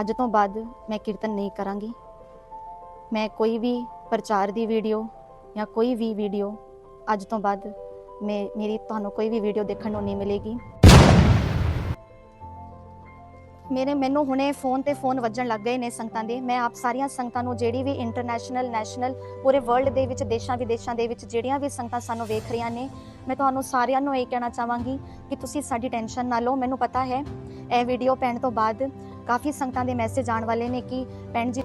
ਅੱਜ ਤੋਂ ਬਾਅਦ ਮੈਂ ਕੀਰਤਨ ਨਹੀਂ ਕਰਾਂਗੀ। ਮੈਂ ਕੋਈ ਵੀ ਪ੍ਰਚਾਰ ਦੀ ਵੀਡੀਓ ਜਾਂ ਕੋਈ ਵੀ ਵੀਡੀਓ ਅੱਜ ਤੋਂ ਬਾਅਦ ਮੈਂ, ਮੇਰੀ ਤੁਹਾਨੂੰ ਕੋਈ ਵੀ ਵੀਡੀਓ ਦੇਖਣ ਨੂੰ ਨਹੀਂ ਮਿਲੇਗੀ। ਮੇਰੇ ਮੈਨੂੰ ਹੁਣੇ ਫੋਨ ਤੇ ਫੋਨ ਵੱਜਣ ਲੱਗ ਗਏ ਨੇ ਸੰਗਤਾਂ ਦੇ। ਮੈਂ ਆਪ ਸਾਰੀਆਂ ਸੰਗਤਾਂ ਨੂੰ ਜਿਹੜੀ ਵੀ ਇੰਟਰਨੈਸ਼ਨਲ ਨੈਸ਼ਨਲ ਪੂਰੇ ਵਰਲਡ ਦੇ ਵਿੱਚ, ਦੇਸ਼ਾਂ ਵਿਦੇਸ਼ਾਂ ਦੇ ਵਿੱਚ ਜਿਹੜੀਆਂ ਵੀ ਸੰਗਤਾਂ ਸਾਨੂੰ ਵੇਖ ਰਹੀਆਂ ਨੇ, ਮੈਂ ਤੁਹਾਨੂੰ ਸਾਰਿਆਂ ਨੂੰ ਇਹ ਕਹਿਣਾ ਚਾਹਾਂਗੀ ਕਿ ਤੁਸੀਂ ਸਾਡੀ ਟੈਨਸ਼ਨ ਨਾ ਲਓ। ਮੈਨੂੰ ਪਤਾ ਹੈ, ਇਹ ਵੀਡੀਓ ਪੈਣ ਤੋਂ ਬਾਅਦ ਕਾਫੀ ਸੰਗਤਾਂ ਦੇ ਮੈਸੇਜ ਆਉਣ ਵਾਲੇ ਨੇ ਕਿ ਭੈਣ ਜੀ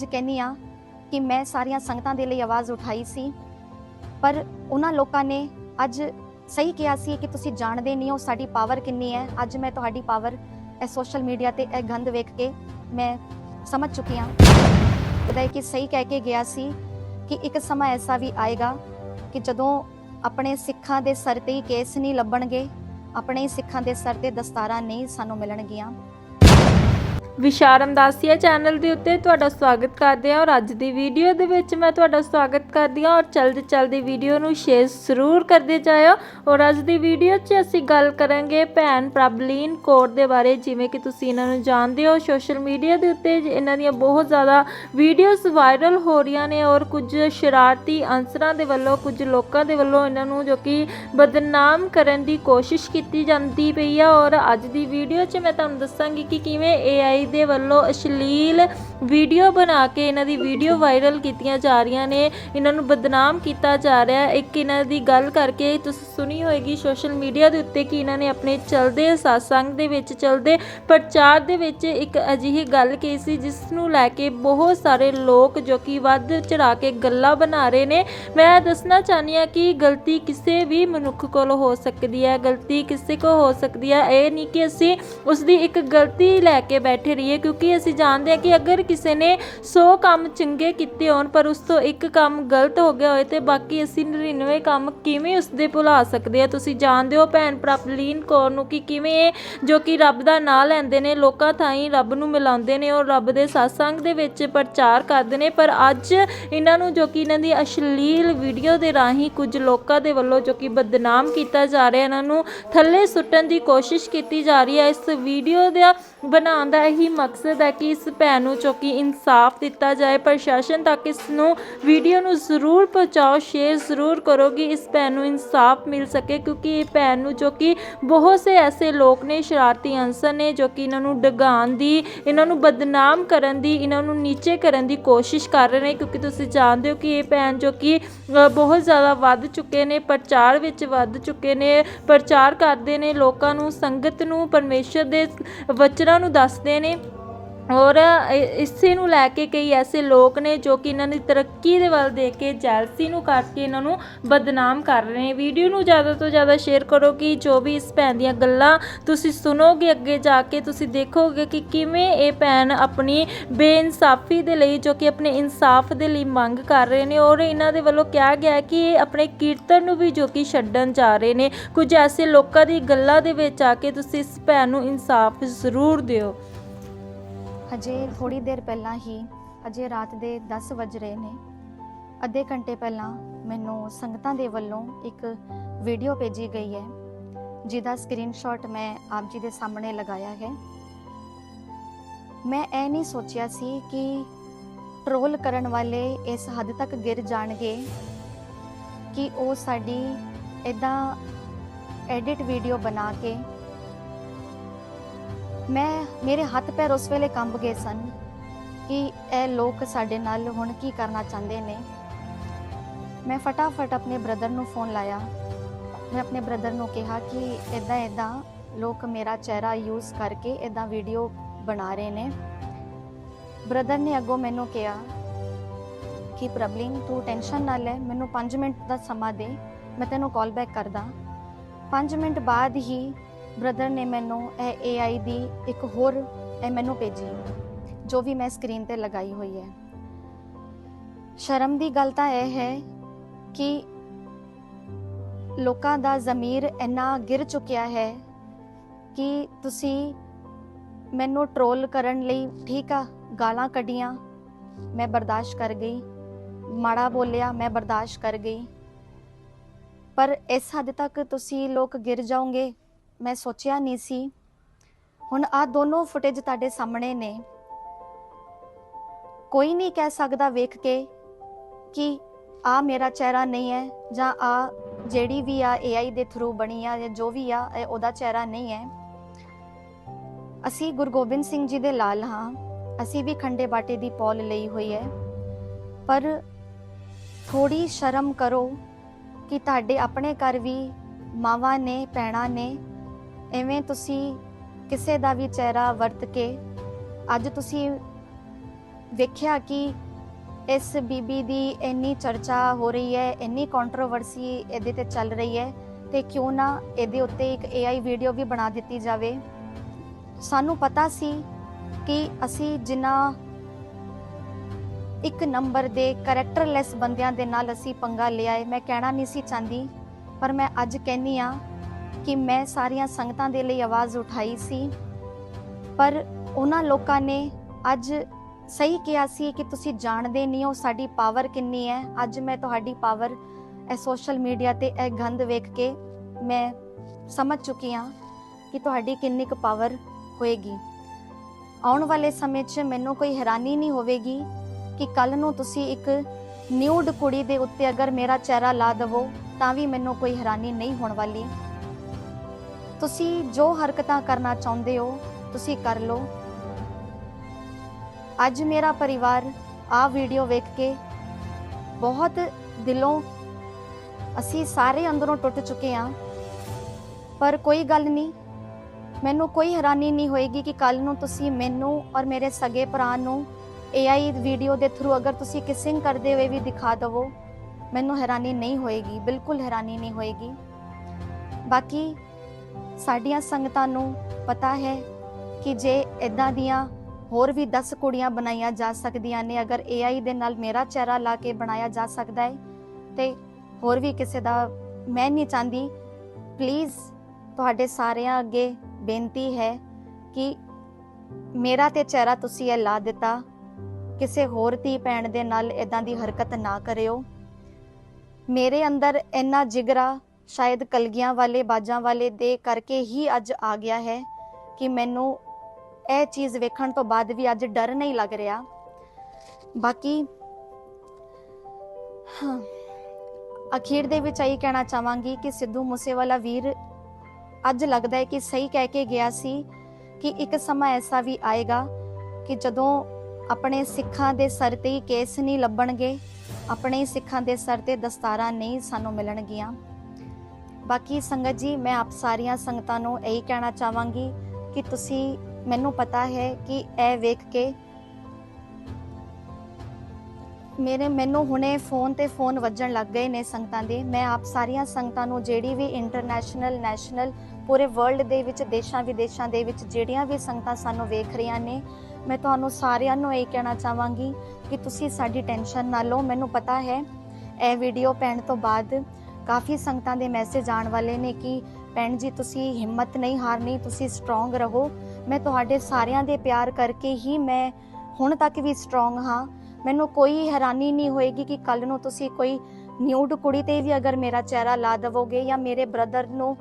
ਜੀ ਕਹਿੰਦੀ ਆ ਕਿ ਮੈਂ ਸਾਰੀਆਂ ਸੰਗਤਾਂ ਦੇ ਲਈ ਆਵਾਜ਼ ਉਠਾਈ ਸੀ, ਪਰ ਉਹਨਾਂ ਲੋਕਾਂ ਨੇ ਅੱਜ ਸਹੀ ਕਿਹਾ ਸੀ ਕਿ ਤੁਸੀਂ ਜਾਣਦੇ ਨਹੀਂ ਹੋ ਸਾਡੀ ਪਾਵਰ ਕਿੰਨੀ ਹੈ। ਅੱਜ ਮੈਂ ਤੁਹਾਡੀ ਪਾਵਰ ਇਹ ਸੋਸ਼ਲ ਮੀਡੀਆ ਤੇ ਇਹ ਗੰਦ ਵੇਖ ਕੇ ਮੈਂ ਸਮਝ ਚੁੱਕੀ ਹਾਂ। ਉਹਦਾ ਕਿ ਸਹੀ ਕਹਿ ਕੇ ਗਿਆ ਸੀ ਕਿ ਇੱਕ ਸਮਾਂ ਐਸਾ ਵੀ ਆਏਗਾ ਕਿ ਜਦੋਂ ਆਪਣੇ ਸਿੱਖਾਂ ਦੇ ਸਰ ਤੇ ਹੀ ਕੇਸ ਨਹੀਂ ਲੱਭਣਗੇ, ਆਪਣੇ ਹੀ ਸਿੱਖਾਂ ਦੇ ਸਰ ਤੇ ਦਸਤਾਰਾਂ ਨਹੀਂ ਸਾਨੂੰ ਮਿਲਣਗੀਆਂ। ਵਿਸ਼ਾਰਮ ਦਾਸੀਆ ਚੈਨਲ ਦੇ ਉੱਤੇ ਤੁਹਾਡਾ ਸਵਾਗਤ ਕਰਦੇ ਹਾਂ ਔਰ ਅੱਜ ਦੀ ਵੀਡੀਓ ਦੇ ਵਿੱਚ ਮੈਂ ਤੁਹਾਡਾ ਸਵਾਗਤ ਕਰਦੀ ਹਾਂ ਔਰ ਚਲਦੇ ਚਲਦੇ ਵੀਡੀਓ ਨੂੰ ਸ਼ੇਅਰ ਜ਼ਰੂਰ ਕਰਦੇ ਜਾਇਓ ਔਰ ਅੱਜ ਦੀ ਵੀਡੀਓ 'ਚ ਅਸੀਂ ਗੱਲ ਕਰਾਂਗੇ ਭੈਣ ਪ੍ਰਬਲੀਨ ਕੌਰ ਦੇ ਬਾਰੇ, ਜਿਵੇਂ ਕਿ ਤੁਸੀਂ ਇਹਨਾਂ ਨੂੰ ਜਾਣਦੇ ਹੋ ਸੋਸ਼ਲ ਮੀਡੀਆ ਦੇ ਉੱਤੇ ਇਹਨਾਂ ਦੀਆਂ ਬਹੁਤ ਜ਼ਿਆਦਾ ਵੀਡੀਓਜ਼ ਵਾਇਰਲ ਹੋ ਰਹੀਆਂ ਨੇ ਔਰ ਕੁਝ ਸ਼ਰਾਰਤੀ ਅਨਸਰਾਂ ਦੇ ਵੱਲੋਂ, ਕੁਝ ਲੋਕਾਂ ਦੇ ਵੱਲੋਂ ਇਹਨਾਂ ਨੂੰ ਜੋ ਕਿ ਬਦਨਾਮ ਕਰਨ ਦੀ ਕੋਸ਼ਿਸ਼ ਕੀਤੀ ਜਾਂਦੀ ਪਈ ਆ ਔਰ ਅੱਜ ਦੀ ਵੀਡੀਓ 'ਚ ਮੈਂ ਤੁਹਾਨੂੰ ਦੱਸਾਂਗੀ ਕਿ ਕਿਵੇਂ AI ਦੇ ਵੱਲੋਂ ਅਸ਼ਲੀਲ ਵੀਡੀਓ ਬਣਾ ਕੇ ਇਹਨਾਂ ਦੀ ਵੀਡੀਓ ਵਾਇਰਲ ਕੀਤੀਆਂ ਜਾ ਰਹੀਆਂ ਨੇ। ਇਹਨਾਂ ਨੂੰ ਬਦਨਾਮ ਕੀਤਾ ਜਾ ਰਿਹਾ ਇੱਕ ਇਹਨਾਂ ਦੀ ਗੱਲ ਕਰਕੇ ਤੁਸੀਂ ਸੁਣੀ ਹੋਏਗੀ ਸੋਸ਼ਲ ਮੀਡੀਆ ਦੇ ਉੱਤੇ ਕਿ ਇਹਨਾਂ ਨੇ ਆਪਣੇ ਚਲਦੇ satsang ਦੇ ਵਿੱਚ ਚਲਦੇ ਪ੍ਰਚਾਰ ਦੇ ਵਿੱਚ ਇੱਕ ਅਜਿਹੀ ਗੱਲ ਕਹੀ ਸੀ, ਜਿਸ ਨੂੰ ਲੈ ਕੇ ਬਹੁਤ ਸਾਰੇ ਲੋਕ ਜੋ ਕਿ ਵੱਧ ਚੜਾ ਕੇ ਗੱਲਾਂ ਬਣਾ ਰਹੇ ਨੇ। ਮੈਂ ਦੱਸਣਾ ਚਾਹੁੰਦੀ ਹਾਂ ਕਿ ਗਲਤੀ ਕਿਸੇ ਵੀ ਮਨੁੱਖ ਕੋਲ ਹੋ ਸਕਦੀ ਹੈ। ਗਲਤੀ ਕਿਸੇ ਕੋ ਹੋ ਸਕਦੀ ਹੈ। ਇਹ ਨਹੀਂ ਕਿ ਅਸੀਂ ਉਸ ਦੀ ਇੱਕ ਗਲਤੀ ਲੈ ਕੇ ਬੈਠੇ ਰਹੀਏ, ਕਿਉਂਕਿ ਅਸੀਂ ਜਾਣਦੇ ਹਾਂ ਕਿ ਅਗਰ ਕਿਸੇ ਨੇ 100 ਕੰਮ ਚੰਗੇ ਕੀਤੇ ਹੋਣ, ਪਰ ਉਸ ਤੋਂ ਇੱਕ ਕੰਮ ਗਲਤ ਹੋ ਗਿਆ ਹੋਏ, ਤੇ ਬਾਕੀ ਅਸੀਂ 99 ਕੰਮ ਕਿਵੇਂ ਉਸ ਦੇ ਭੁਲਾ ਸਕਦੇ ਆ ਤੁਸੀਂ ਜਾਣਦੇ ਹੋ ਭੈਣ ਪ੍ਰਪਲੀਨ ਕੌਰ ਨੂੰ ਕਿ ਕਿਵੇਂ ਜੋ ਕਿ ਰੱਬ ਦਾ ਨਾਂ ਲੈਂਦੇ ਨੇ, ਲੋਕਾਂ ਥਾਈਂ ਰੱਬ ਨੂੰ ਮਿਲਾਉਂਦੇ ਨੇ ਔਰ ਰੱਬ ਦੇ satsang ਦੇ ਵਿੱਚ ਪ੍ਰਚਾਰ ਕਰਦੇ ਨੇ, ਪਰ ਅੱਜ ਇਹਨਾਂ ਨੂੰ ਜੋ ਕਿ ਇਹਨਾਂ ਦੀ ਅਸ਼ਲੀਲ ਵੀਡੀਓ ਦੇ ਰਾਹੀਂ ਕੁਝ ਲੋਕਾਂ ਦੇ ਵੱਲੋਂ ਜੋ ਕਿ ਬਦਨਾਮ ਕੀਤਾ ਜਾ ਰਿਹਾ, ਇਹਨਾਂ ਨੂੰ ਥੱਲੇ ਸੁੱਟਣ ਦੀ ਕੋਸ਼ਿਸ਼ ਕੀਤੀ ਜਾ ਰਹੀ ਹੈ, ਇਸ ਵੀਡੀਓ ਦਾ ਬਣਾਉਣ ਦਾ ਇਹੀ ਮਕਸਦ ਹੈ ਕਿ ਇਸ ਭੈਣ ਨੂੰ ਜੋ ਕਿ ਇਨਸਾਫ ਦਿੱਤਾ ਜਾਏ, ਪ੍ਰਸ਼ਾਸਨ ਤੱਕ ਇਸ ਨੂੰ ਵੀਡੀਓ ਨੂੰ ਜ਼ਰੂਰ ਪਹੁੰਚਾਓ, ਸ਼ੇਅਰ ਜ਼ਰੂਰ ਕਰੋ ਕਿ ਇਸ ਭੈਣ ਨੂੰ ਇਨਸਾਫ ਮਿਲ ਸਕੇ, ਕਿਉਂਕਿ ਇਹ ਭੈਣ ਨੂੰ ਜੋ ਕਿ ਬਹੁਤ ਸੇ ਐਸੇ ਲੋਕ ਨੇ, ਸ਼ਰਾਰਤੀ ਅਨਸਰ ਨੇ ਜੋ ਕਿ ਇਹਨਾਂ ਨੂੰ ਡਗਾਉਣ ਦੀ, ਇਹਨਾਂ ਨੂੰ ਬਦਨਾਮ ਕਰਨ ਦੀ, ਇਹਨਾਂ ਨੂੰ ਨੀਚੇ ਕਰਨ ਦੀ ਕੋਸ਼ਿਸ਼ ਕਰ ਰਹੇ ਨੇ, ਕਿਉਂਕਿ ਤੁਸੀਂ ਜਾਣਦੇ ਹੋ ਕਿ ਇਹ ਭੈਣ ਜੋ ਕਿ ਬਹੁਤ ਜ਼ਿਆਦਾ ਵੱਧ ਚੁੱਕੇ ਨੇ, ਪ੍ਰਚਾਰ ਵਿੱਚ ਵੱਧ ਚੁੱਕੇ ਨੇ, ਪ੍ਰਚਾਰ ਕਰਦੇ ਨੇ, ਲੋਕਾਂ ਨੂੰ, ਸੰਗਤ ਨੂੰ, ਪਰਮੇਸ਼ਰ ਦੇ ਵਚਨਾਂ ਨੂੰ ਦੱਸਦੇ ਨੇ ਔਰ ਇ- ਇਸੇ ਨੂੰ ਲੈ ਕੇ ਕਈ ਐਸੇ ਲੋਕ ਨੇ ਜੋ ਕਿ ਇਹਨਾਂ ਦੀ ਤਰੱਕੀ ਦੇ ਵੱਲ ਦੇਖ ਕੇ ਜੈਲਸੀ ਨੂੰ ਕਰਕੇ ਇਹਨਾਂ ਨੂੰ ਬਦਨਾਮ ਕਰ ਰਹੇ ਨੇ। ਵੀਡੀਓ ਨੂੰ ਜ਼ਿਆਦਾ ਤੋਂ ਜ਼ਿਆਦਾ ਸ਼ੇਅਰ ਕਰੋ ਕਿ ਜੋ ਵੀ ਇਸ ਭੈਣ ਦੀਆਂ ਗੱਲਾਂ ਤੁਸੀਂ ਸੁਣੋਗੇ, ਅੱਗੇ ਜਾ ਕੇ ਤੁਸੀਂ ਦੇਖੋਗੇ ਕਿ ਕਿਵੇਂ ਇਹ ਭੈਣ ਆਪਣੀ ਬੇਇਨਸਾਫੀ ਦੇ ਲਈ ਜੋ ਕਿ ਆਪਣੇ ਇਨਸਾਫ ਦੇ ਲਈ ਮੰਗ ਕਰ ਰਹੇ ਨੇ ਔਰ ਇਹਨਾਂ ਦੇ ਵੱਲੋਂ ਕਿਹਾ ਗਿਆ ਕਿ ਇਹ ਆਪਣੇ ਕੀਰਤਨ ਨੂੰ ਵੀ ਜੋ ਕਿ ਛੱਡਣ ਜਾ ਰਹੇ ਨੇ। ਕੁਝ ਐਸੇ ਲੋਕਾਂ ਦੀ ਗੱਲਾਂ ਦੇ ਵਿੱਚ ਆ ਕੇ ਤੁਸੀਂ ਇਸ ਭੈਣ ਨੂੰ ਇਨਸਾਫ ਜ਼ਰੂਰ ਦਿਓ। ਹਜੇ ਥੋੜੀ ਦੇਰ ਪਹਿਲਾਂ ਹੀ, ਅਜੇ ਰਾਤ ਦੇ 10 ਵਜ ਰਹੇ ਨੇ। ਅੱਧੇ ਘੰਟੇ ਪਹਿਲਾਂ ਮੈਨੂੰ ਸੰਗਤਾਂ ਦੇ ਵੱਲੋਂ ਇੱਕ ਵੀਡੀਓ ਭੇਜੀ ਗਈ ਹੈ, ਜਿਹਦਾ ਸਕਰੀਨਸ਼ਾਟ ਮੈਂ ਆਪ ਜੀ ਦੇ ਸਾਹਮਣੇ ਲਗਾਇਆ ਹੈ। ਮੈਂ ਇਹ ਨਹੀਂ ਸੋਚਿਆ ਸੀ ਕਿ ਟਰੋਲ ਕਰਨ ਵਾਲੇ ਇਸ ਹੱਦ ਤੱਕ ਗਿਰ ਜਾਣਗੇ ਕਿ ਉਹ ਸਾਡੀ ਇਦਾਂ ਐਡਿਟ ਵੀਡੀਓ ਬਣਾ ਕੇ ਮੈਂ ਮੇਰੇ ਹੱਥ ਪੈਰ ਉਸ ਵੇਲੇ ਕੰਬ ਗਏ ਸਨ ਕਿ ਇਹ ਲੋਕ ਸਾਡੇ ਨਾਲ ਹੁਣ ਕੀ ਕਰਨਾ ਚਾਹੁੰਦੇ ਨੇ। ਮੈਂ ਫਟਾਫਟ ਆਪਣੇ ਬ੍ਰਦਰ ਨੂੰ ਫੋਨ ਲਾਇਆ। ਮੈਂ ਆਪਣੇ ਬ੍ਰਦਰ ਨੂੰ ਕਿਹਾ ਕਿ ਇਦਾਂ ਇਦਾਂ ਲੋਕ ਮੇਰਾ ਚਿਹਰਾ ਯੂਜ਼ ਕਰਕੇ ਇਦਾਂ ਵੀਡੀਓ ਬਣਾ ਰਹੇ ਨੇ। ਬ੍ਰਦਰ ਨੇ ਅੱਗੋਂ ਮੈਨੂੰ ਕਿਹਾ ਕਿ ਪ੍ਰਬਲਿੰਗ ਤੂੰ ਟੈਨਸ਼ਨ ਨਾ ਲੈ, ਮੈਨੂੰ 5 ਮਿੰਟ ਦਾ ਸਮਾਂ ਦੇ, ਮੈਂ ਤੈਨੂੰ ਕਾਲ ਬੈਕ ਕਰਦਾ। 5 ਮਿੰਟ ਬਾਅਦ ਹੀ ਬ੍ਰਦਰ ਨੇ ਮੈਨੂੰ ਇਹ AI ਦੀ ਇੱਕ ਹੋਰ ਇਹ ਮੈਨੂੰ ਭੇਜੀ, ਜੋ ਵੀ ਮੈਂ ਸਕਰੀਨ ਤੇ ਲਗਾਈ ਹੋਈ ਹੈ। ਸ਼ਰਮ ਦੀ ਗੱਲ ਤਾਂ ਇਹ ਹੈ ਕਿ ਲੋਕਾਂ ਦਾ ਜ਼ਮੀਰ ਇੰਨਾ ਗਿਰ ਚੁੱਕਿਆ ਹੈ ਕਿ ਤੁਸੀਂ ਮੈਨੂੰ ਟਰੋਲ ਕਰਨ ਲਈ ਠੀਕ ਆ, ਗਾਲਾਂ ਕੱਢੀਆਂ, ਮੈਂ ਬਰਦਾਸ਼ਤ ਕਰ ਗਈ, ਮਾੜਾ ਬੋਲਿਆ, ਮੈਂ ਬਰਦਾਸ਼ਤ ਕਰ ਗਈ। ਪਰ ਇਸ ਹੱਦ ਤੱਕ ਤੁਸੀਂ ਲੋਕ ਗਿਰ ਜਾਓਗੇ ਮੈਂ ਸੋਚਿਆ ਨਹੀਂ ਸੀ। ਹੁਣ ਆ ਦੋਨੋਂ ਫੁਟੇਜ ਤੁਹਾਡੇ ਸਾਹਮਣੇ ਨੇ। ਕੋਈ ਨਹੀਂ ਕਹਿ ਸਕਦਾ ਵੇਖ ਕੇ ਕਿ ਆ ਮੇਰਾ ਚਿਹਰਾ ਨਹੀਂ ਹੈ ਜਾਂ ਆ ਜਿਹੜੀ ਵੀ ਆ AI ਦੇ ਥਰੂ ਬਣੀ ਆ ਜਾਂ ਜੋ ਵੀ ਆ, ਇਹ ਉਹਦਾ ਚਿਹਰਾ ਨਹੀਂ ਹੈ। ਅਸੀਂ ਗੁਰੂ ਗੋਬਿੰਦ ਸਿੰਘ ਜੀ ਦੇ ਲਾਲ ਹਾਂ। ਅਸੀਂ ਵੀ ਖੰਡੇ ਬਾਟੇ ਦੀ ਪੌਲ ਲਈ ਹੋਈ ਹੈ। ਪਰ ਥੋੜੀ ਸ਼ਰਮ ਕਰੋ ਕਿ ਤੁਹਾਡੇ ਆਪਣੇ ਘਰ ਵੀ ਮਾਵਾਂ ਨੇ ਪੈਣਾ ਨੇ ਐਵੇਂ ਤੁਸੀਂ ਕਿਸੇ ਦਾ ਵੀ ਚਿਹਰਾ ਵਰਤ ਕੇ ਅੱਜ ਤੁਸੀਂ ਵੇਖਿਆ ਕਿ ਇਸ ਬੀਬੀ ਦੀ ਇੰਨੀ ਚਰਚਾ ਹੋ ਰਹੀ ਹੈ, ਇੰਨੀ ਕੰਟਰੋਵਰਸੀ ਇਹਦੇ ਤੇ ਚੱਲ ਰਹੀ ਹੈ ਤੇ ਕਿਉਂ ਨਾ ਇਹਦੇ ਉੱਤੇ ਇੱਕ AI ਵੀਡੀਓ ਵੀ ਬਣਾ ਦਿੱਤੀ ਜਾਵੇ। ਸਾਨੂੰ ਪਤਾ ਸੀ ਕਿ ਅਸੀਂ ਜਿਨ੍ਹਾਂ ਇੱਕ ਨੰਬਰ ਦੇ ਕੈਰੈਕਟਰਲੈਸ ਬੰਦਿਆਂ ਦੇ ਨਾਲ ਅਸੀਂ ਪੰਗਾ ਲਿਆ ਹੈ। ਮੈਂ ਕਹਿਣਾ ਨਹੀਂ ਸੀ ਚਾਹੁੰਦੀ, ਪਰ ਮੈਂ ਅੱਜ ਕਹਿੰਨੀ ਆ ਕਿ ਮੈਂ ਸਾਰੀਆਂ ਸੰਗਤਾਂ ਦੇ ਲਈ ਆਵਾਜ਼ ਉਠਾਈ ਸੀ। ਪਰ ਉਹਨਾਂ ਲੋਕਾਂ ਨੇ ਅੱਜ ਸਹੀ ਕਿਹਾ ਸੀ ਕਿ ਤੁਸੀਂ ਜਾਣਦੇ ਨਹੀਂ ਹੋ ਸਾਡੀ ਪਾਵਰ ਕਿੰਨੀ ਹੈ। ਅੱਜ ਮੈਂ ਤੁਹਾਡੀ ਪਾਵਰ ਇਹ ਸੋਸ਼ਲ ਮੀਡੀਆ ਤੇ ਇਹ ਗੰਦ ਵੇਖ ਕੇ ਮੈਂ ਸਮਝ ਚੁੱਕੀ ਹਾਂ ਕਿ ਤੁਹਾਡੀ ਕਿੰਨੀ ਕੁ ਪਾਵਰ ਹੋਏਗੀ। ਆਉਣ ਵਾਲੇ ਸਮੇਂ 'ਚ ਮੈਨੂੰ ਕੋਈ ਹੈਰਾਨੀ ਨਹੀਂ ਹੋਵੇਗੀ ਕਿ ਕੱਲ ਨੂੰ ਤੁਸੀਂ ਇੱਕ ਨਿਊਡ ਕੁੜੀ ਦੇ ਉੱਤੇ ਅਗਰ ਮੇਰਾ ਚਿਹਰਾ ਲਾ ਦਵੋ ਤਾਂ ਵੀ ਮੈਨੂੰ ਕੋਈ ਹੈਰਾਨੀ ਨਹੀਂ ਹੋਣ ਵਾਲੀ। ਤੁਸੀਂ ਜੋ ਹਰਕਤਾਂ ਕਰਨਾ ਚਾਹੁੰਦੇ ਹੋ, ਤੁਸੀਂ ਕਰ ਲਓ। ਅੱਜ ਮੇਰਾ ਪਰਿਵਾਰ ਆ ਵੀਡੀਓ ਵੇਖ ਕੇ ਬਹੁਤ ਦਿਲੋਂ ਅਸੀਂ ਸਾਰੇ ਅੰਦਰੋਂ ਟੁੱਟ ਚੁੱਕੇ ਹਾਂ। ਪਰ ਕੋਈ ਗੱਲ ਨਹੀਂ, ਮੈਨੂੰ ਕੋਈ ਹੈਰਾਨੀ ਨਹੀਂ ਹੋਏਗੀ ਕਿ ਕੱਲ ਨੂੰ ਤੁਸੀਂ ਮੈਨੂੰ ਔਰ ਮੇਰੇ ਸਗੇ ਭਰਾ ਨੂੰ AI ਵੀਡੀਓ ਦੇ ਥਰੂ ਅਗਰ ਤੁਸੀਂ ਕਿਸਿੰਗ ਕਰਦੇ ਹੋਏ ਵੀ ਦਿਖਾ ਦਵੋ, ਮੈਨੂੰ ਹੈਰਾਨੀ ਨਹੀਂ ਹੋਏਗੀ, ਬਿਲਕੁਲ ਹੈਰਾਨੀ ਨਹੀਂ ਹੋਏਗੀ। ਬਾਕੀ ਸਾਡੀਆਂ ਸੰਗਤਾਂ ਨੂੰ ਪਤਾ ਹੈ ਕਿ ਜੇ ਇਦਾਂ ਦੀਆਂ ਹੋਰ ਵੀ 10 ਕੁੜੀਆਂ ਬਣਾਈਆਂ ਜਾ ਸਕਦੀਆਂ ਨੇ, ਅਗਰ AI ਦੇ ਨਾਲ ਮੇਰਾ ਚਿਹਰਾ ਲਾ ਕੇ ਬਣਾਇਆ ਜਾ ਸਕਦਾ ਹੈ, ਤੇ ਹੋਰ ਵੀ ਕਿਸੇ ਦਾ ਮੈਂ ਨਹੀਂ ਚਾਹੁੰਦੀ। ਪਲੀਜ਼ ਤੁਹਾਡੇ ਸਾਰਿਆਂ ਅੱਗੇ ਬੇਨਤੀ ਹੈ ਕਿ ਮੇਰਾ ਤੇ ਚਿਹਰਾ ਤੁਸੀਂ ਇਹ ਲਾ ਦਿੱਤਾ। ਕਿਸੇ ਹੋਰ ਧੀ ਭੈਣ ਦੇ ਨਾਲ ਇਦਾਂ ਦੀ ਹਰਕਤ ਨਾ ਕਰਿਓ। ਮੇਰੇ ਅੰਦਰ ਇੰਨਾ ਜਿਗਰਾ ਸ਼ਾਇਦ ਕਲਗੀਆਂ ਵਾਲੇ ਬਾਜਾਂ ਵਾਲੇ ਦੇ ਕਰਕੇ ਹੀ ਅੱਜ ਆ ਗਿਆ ਹੈ ਕਿ ਮੈਨੂੰ ਇਹ ਚੀਜ਼ ਵੇਖਣ ਤੋਂ ਬਾਅਦ ਵੀ ਅੱਜ ਡਰ ਨਹੀਂ ਲੱਗ ਰਿਹਾ। ਬਾਕੀ ਹਾਂ, ਅਖੀਰ ਦੇ ਵਿੱਚ ਇਹ ਕਹਿਣਾ ਚਾਹਾਂਗੀ ਕਿ ਸਿੱਧੂ ਮੂਸੇਵਾਲਾ ਵੀਰ ਅੱਜ ਲੱਗਦਾ ਹੈ ਕਿ ਸਹੀ ਕਹਿ ਕੇ ਗਿਆ ਸੀ ਕਿ ਇੱਕ ਸਮਾਂ ਐਸਾ ਵੀ ਆਏਗਾ ਕਿ ਜਦੋਂ ਆਪਣੇ ਸਿੱਖਾਂ ਦੇ ਸਰ ਤੇ ਹੀ ਕੇਸ ਨਹੀਂ ਲੱਭਣਗੇ ਆਪਣੇ ਸਿੱਖਾਂ ਦੇ ਸਰ ਤੇ ਦਸਤਾਰਾਂ ਨਹੀਂ ਸਾਨੂੰ ਮਿਲਣਗੀਆਂ। ਬਾਕੀ ਸੰਗਤ ਜੀ, ਮੈਂ ਆਪ ਸਾਰੀਆਂ ਸੰਗਤਾਂ ਨੂੰ ਇਹੀ ਕਹਿਣਾ ਚਾਹਾਂਗੀ ਕਿ ਤੁਸੀਂ ਮੈਨੂੰ ਪਤਾ ਹੈ ਕਿ ਇਹ ਵੇਖ ਕੇ ਮੇਰੇ ਮੈਨੂੰ ਹੁਣੇ ਫੋਨ ਤੇ ਫੋਨ ਵੱਜਣ ਲੱਗ ਗਏ ਨੇ ਸੰਗਤਾਂ ਦੇ। ਮੈਂ ਆਪ ਸਾਰੀਆਂ ਸੰਗਤਾਂ ਨੂੰ ਜਿਹੜੀ ਵੀ ਇੰਟਰਨੈਸ਼ਨਲ ਨੈਸ਼ਨਲ ਪੂਰੇ ਵਰਲਡ ਦੇ ਵਿੱਚ, ਦੇਸ਼ਾਂ ਵਿਦੇਸ਼ਾਂ ਦੇ ਵਿੱਚ ਜਿਹੜੀਆਂ ਵੀ ਸੰਗਤਾਂ ਸਾਨੂੰ ਵੇਖ ਰਹੀਆਂ ਨੇ, ਮੈਂ ਤੁਹਾਨੂੰ ਸਾਰਿਆਂ ਨੂੰ ਇਹ ਕਹਿਣਾ ਚਾਹਾਂਗੀ ਕਿ ਤੁਸੀਂ ਸਾਡੀ ਟੈਨਸ਼ਨ ਨਾ ਲਓ। ਮੈਨੂੰ ਪਤਾ ਹੈ ਇਹ ਵੀਡੀਓ ਪੈਣ ਤੋਂ ਬਾਅਦ ਕਾਫੀ ਸੰਗਤਾਂ ਦੇ ਮੈਸੇਜ ਆਉਣ ਵਾਲੇ ਨੇ ਕਿ ਭੈਣ ਜੀ, ਤੁਸੀਂ ਹਿੰਮਤ ਨਹੀਂ ਹਾਰਨੀ, ਤੁਸੀਂ ਸਟਰੋਂਗ ਰਹੋ। ਮੈਂ ਤੁਹਾਡੇ ਸਾਰਿਆਂ ਦੇ ਪਿਆਰ ਕਰਕੇ ਹੀ ਮੈਂ ਹੁਣ ਤੱਕ ਵੀ ਸਟਰੋਂਗ ਹਾਂ। ਮੈਨੂੰ ਕੋਈ ਹੈਰਾਨੀ ਨਹੀਂ ਹੋਏਗੀ ਕਿ ਕੱਲ ਨੂੰ ਤੁਸੀਂ ਕੋਈ ਨਿਊਡ ਕੁੜੀ ਤੇ ਵੀ ਅਗਰ ਮੇਰਾ ਚਿਹਰਾ ਲਾ ਦਵੋਗੇ ਜਾਂ ਮੇਰੇ ਬ੍ਰਦਰ ਨੂੰ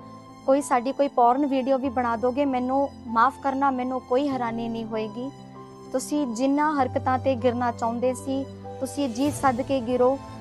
ਕੋਈ ਸਾਡੀ ਕੋਈ ਪੋਰਨ ਵੀਡੀਓ ਵੀ ਬਣਾ ਦੋਗੇ, ਮੈਨੂੰ ਮਾਫ ਕਰਨਾ, ਮੈਨੂੰ ਕੋਈ ਹੈਰਾਨੀ ਨਹੀਂ ਹੋਏਗੀ। ਤੁਸੀਂ ਜਿੰਨਾ ਹਰਕਤਾਂ ਤੇ ਗਿਰਨਾ ਚਾਹੁੰਦੇ ਸੀ, ਤੁਸੀਂ ਜੀ ਸੱਦ ਕੇ ਗਿਰੋ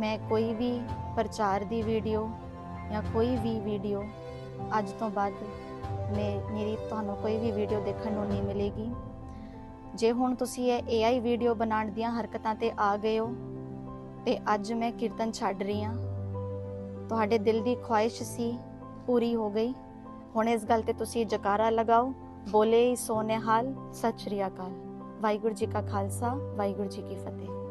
ਮੈਂ ਕੋਈ ਵੀ ਪ੍ਰਚਾਰ ਦੀ ਵੀਡੀਓ ਜਾਂ ਕੋਈ ਵੀ ਵੀਡੀਓ ਅੱਜ ਤੋਂ ਬਾਅਦ ਮੈਂ ਮੇਰੀ ਤੁਹਾਨੂੰ ਕੋਈ ਵੀ ਵੀਡੀਓ ਦੇਖਣ ਨੂੰ ਨਹੀਂ ਮਿਲੇਗੀ। ਜੇ ਹੁਣ ਤੁਸੀਂ ਇਹ AI ਵੀਡੀਓ ਬਣਾਉਣ ਦੀਆਂ ਹਰਕਤਾਂ ਤੇ ਆ ਗਏ ਹੋ, ਤੇ ਅੱਜ ਮੈਂ ਕੀਰਤਨ ਛੱਡ ਰਹੀ ਹਾਂ। ਤੁਹਾਡੇ ਦਿਲ ਦੀ ਖੁਆਇਸ਼ ਸੀ, ਪੂਰੀ ਹੋ ਗਈ। ਹੁਣ ਇਸ ਗੱਲ ਤੇ ਤੁਸੀਂ ਜਕਾਰਾ ਲਗਾਓ, ਬੋਲੇ ਸੋਨੇਹਾਲ, ਸਤਿ ਸ਼੍ਰੀ ਅਕਾਲ। ਵਾਹਿਗੁਰੂ ਜੀ ਕਾ ਖਾਲਸਾ, ਵਾਹਿਗੁਰੂ ਜੀ ਕੀ ਫਤਿਹ।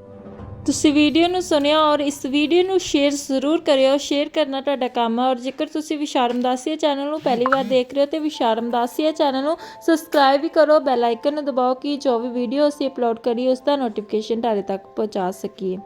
ਤੁਸੀਂ ਵੀਡੀਓ ਨੂੰ ਸੁਣਿਆ ਔਰ ਇਸ ਵੀਡੀਓ ਨੂੰ ਸ਼ੇਅਰ ਜ਼ਰੂਰ ਕਰਿਓ। ਸ਼ੇਅਰ ਕਰਨਾ ਤੁਹਾਡਾ ਕੰਮ ਹੈ ਔਰ ਜੇਕਰ ਤੁਸੀਂ ਵਿਸ਼ਾਰਮ ਦਾਸੀਆ ਚੈਨਲ ਨੂੰ ਪਹਿਲੀ ਵਾਰ ਦੇਖ ਰਹੇ ਹੋ ਤੇ ਵਿਸ਼ਾਰਮ ਦਾਸੀਆ ਚੈਨਲ ਨੂੰ ਸਬਸਕ੍ਰਾਈਬ ਵੀ ਕਰੋ, ਬੈਲ ਆਈਕਨ ਨੂੰ ਦਬਾਓ ਕਿ ਜੋ ਵੀ ਵੀਡੀਓ ਅਸੀਂ ਅਪਲੋਡ ਕਰੀਏ, ਉਸ ਦਾ ਨੋਟੀਫਿਕੇਸ਼ਨ ਤੁਹਾਡੇ ਤੱਕ ਪਹੁੰਚਾ ਸਕੀਏ।